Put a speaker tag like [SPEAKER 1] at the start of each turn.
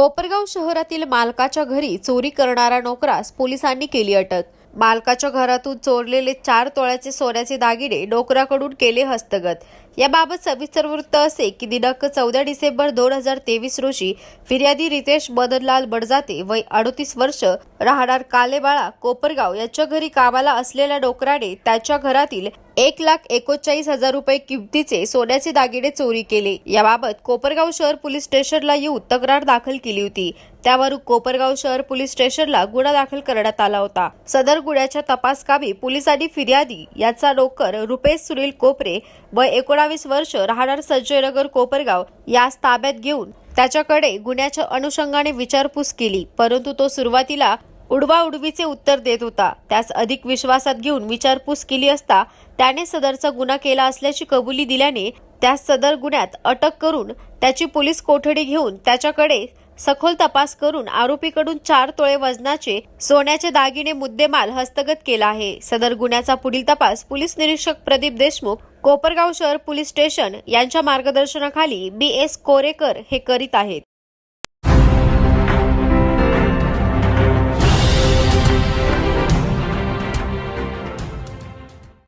[SPEAKER 1] कोपरगाव शहरातील मालकाच्या घरी चोरी करणारा नोकरास पोलिसांनी केली अटक. मालकाच्या घरातून चोरलेले चार तोळ्याचे सोन्याचे दागिने डोकराकडून केले हस्तगत. याबाबत सविस्तर वृत्त असे की दिनांक चौदा डिसेंबर दोन हजार तेवीस रोजी फिर्यादी रितेश मदनलाल बडजाते वय अडतीस वर्ष राहणार कालेबाळा कोपरगाव यांच्या घरी कामाला असलेल्या डोकराने त्याच्या घरातील एक लाख एकोणचाळीस हजार रुपये किमतीचे सोन्याचे दागिने चोरी केले. याबाबत कोपरगाव शहर पोलीस स्टेशनला येऊन तक्रार दाखल केली होती. त्यावरून कोपरगाव शहर पोलीस स्टेशनला गुन्हा दाखल करण्यात आला होता. सदर गुन्ह्याच्या तपासकामी पोलिसांनी फिर्यादी याचा नोकर रुपेश सुनील कोपरे व एकोणावीस वर्ष राहणार संजयनगर कोपरगाव यास ताब्यात घेऊन त्याच्याकडे गुन्ह्याच्या अनुषंगाने विचारपूस केली. परंतु तो सुरुवातीला उडवाउडवीचे उत्तर देत होता. त्यास अधिक विश्वासात घेऊन विचारपूस केली असता त्याने सदरचा गुन्हा केला असल्याची कबुली दिल्याने त्यास सदर गुन्ह्यात अटक करून त्याची पोलीस कोठडी घेऊन त्याच्याकडे सखोल तपास करून आरोपीकडून चार तोळे वजनाचे सोन्याचे दागिने मुद्देमाल हस्तगत केला आहे. सदर गुन्ह्याचा पुढील तपास पोलीस निरीक्षक प्रदीप देशमुख कोपरगाव शहर पोलीस स्टेशन यांच्या मार्गदर्शनाखाली बी एस कोरेकर हे करीत आहेत.